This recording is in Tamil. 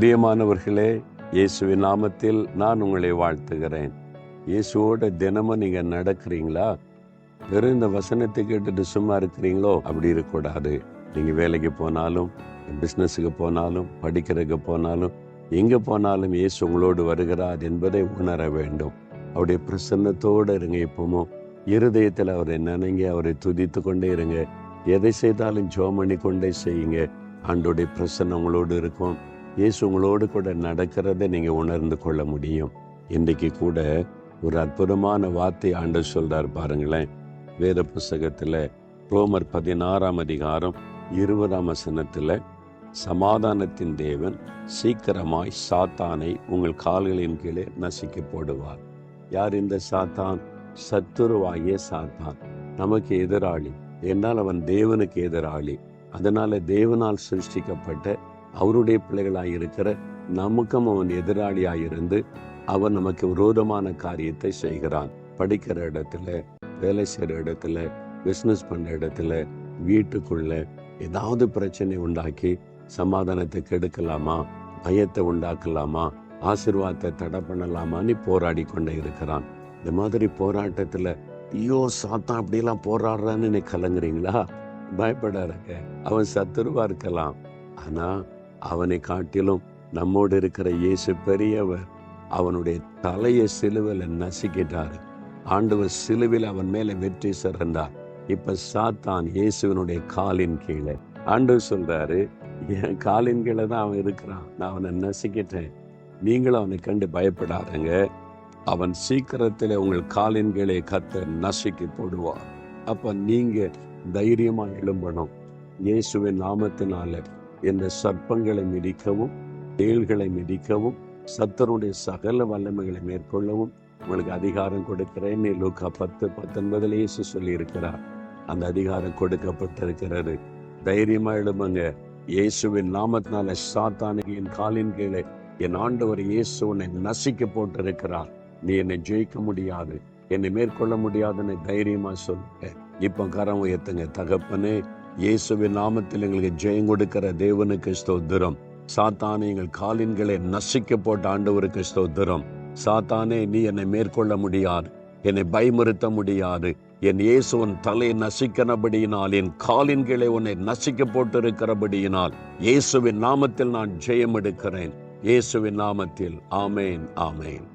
பிரியமானவர்களே இயேசுவின் நாமத்தில் நான் உங்களை வாழ்த்துகிறேன். இயேசுவோட தினமும் நீங்க நடக்கிறீங்களா? வெறும் இந்த வசனத்தை கேட்டுட்டு சும்மா இருக்கிறீங்களோ? அப்படி இருக்கக்கூடாது. நீங்க வேலைக்கு போனாலும் பிஸ்னஸுக்கு போனாலும் படிக்கிறதுக்கு போனாலும் எங்க போனாலும் இயேசு உங்களோடு வருகிறார் என்பதை உணர வேண்டும். அவருடைய பிரசன்னத்தோடு இருங்க இப்பவும் இருதயத்தில் அவரை நினைங்க அவரை துதித்து கொண்டே இருங்க. எதை செய்தாலும் ஜோம் பண்ணி கொண்டே செய்யுங்க. ஆண்டோடைய பிரசன்னம் உங்களோடு இருக்கும். இயேசு உங்களோடு கூட நடக்கிறதை நீங்க உணர்ந்து கொள்ள முடியும். இன்றைக்கு கூட ஒரு அற்புதமான வார்த்தை ஆண்டு சொல்றார் பாருங்களேன். வேத புஸ்தகத்துல ரோமர் பதினாறாம் அதிகாரம் இருபதாம் வசனத்துல சமாதானத்தின் தேவன் சீக்கிரமாய் சாத்தானை உங்கள் கால்களின் கீழே நசுக்கி போடுவார். யார் இந்த சாத்தான்? சத்துருவாகிய சாத்தான். நமக்கு எதிராளி. என்னால் அவன் தேவனுக்கு எதிராளி. அதனால தேவனால் சிருஷ்டிக்கப்பட்ட அவருடைய பிள்ளைகளாக இருக்கிற நமக்கும் அவன் எதிராளியாக இருந்து அவன் நமக்கு விரோதமான காரியத்தை செய்கிறான். படிக்கிற இடத்துல வேலை செய்கிற இடத்துல பிஸ்னஸ் பண்ணுற இடத்துல வீட்டுக்குள்ள ஏதாவது பிரச்சனை உண்டாக்கி சமாதானத்தை கெடுக்கலாமா பயத்தை உண்டாக்கலாமா? ஆசிர்வாதத்தை தடை பண்ணலாமான்னு போராடி கொண்டே இருக்கிறான். இந்த மாதிரி போராட்டத்துல ஐயோ சாத்தான் அப்படியெல்லாம் போராடுறான்னு நீ கலங்குறீங்களா? பயப்படாருங்க அவன் சத்துருவா இருக்கலாம். ஆனா அவனை காட்டிலும் நம்மோடு இருக்கிற இயேசு பெரியவர் அவனுடைய தலையை சிலுவில நசுக்கிட்டார். ஆண்டவர் சிலுவில் அவன் மேல வெற்றி சிறந்தார். இப்ப சாத்தான் இயேசுவனுடைய காலின் கீழே. ஆண்டவர் சொல்றாரு என் காலின் கீழே தான் அவன் இருக்கிறான். நான் அவனை நசுக்கிட்டேன். நீங்களும் அவனை கண்டு பயப்படாதங்க. அவன் சீக்கிரத்தில் உங்கள் காலின் கீழே கத்த நசுக்கி போடுவான். அப்ப நீங்க தைரியமா எழும்பணும். இயேசுவின் நாமத்தினால இந்த சர்ப்பங்களை மிதிக்கவும் தேள்களை மிதிக்கவும் சத்தருடைய சகல வல்லமைகளை மேற்கொள்ளவும் உங்களுக்கு அதிகாரம் கொடுக்கிறேன். லூக்கா பத்து பத்தொன்பதுல இயேசு சொல்லி இருக்கிறார் அந்த அதிகாரம் கொடுக்கப்பட்டிருக்கிறது. தைரியமா எழும்புங்க. இயேசுவின் நாமத்தினால சாத்தானுக்கு என் காலின் கீழே என் ஆண்டவர் இயேசு உன்னை நசிக்க போட்டிருக்கிறார். நீ என்னை ஜெயிக்க முடியாது. என்னை மேற்கொள்ள முடியாதுன்னு தைரியமா சொல்லுங்க இப்போ கரம் உயர்த்துங்க. தகப்பனே இயேசுவின் நாமத்தில் எங்களுக்கு ஜெயம் கொடுக்கிற தேவனுக்கு ஸ்தோத்திரம். சாத்தானே எங்கள் காலின்களை நசிக்க போட்ட ஆண்டவருக்கு ஸ்தோத்திரம். சாத்தானே நீ என்னை மேற்கொள்ள முடியாது என்னை பயமுறுத்த முடியாது. என் இயேசுவன் தலை நசிக்கிறபடியினால் என் காலின்களை உன்னை நசிக்க போட்டிருக்கிறபடியினால் இயேசுவின் நாமத்தில் நான் ஜெயம் எடுக்கிறேன். இயேசுவின் நாமத்தில் ஆமேன் ஆமேன்.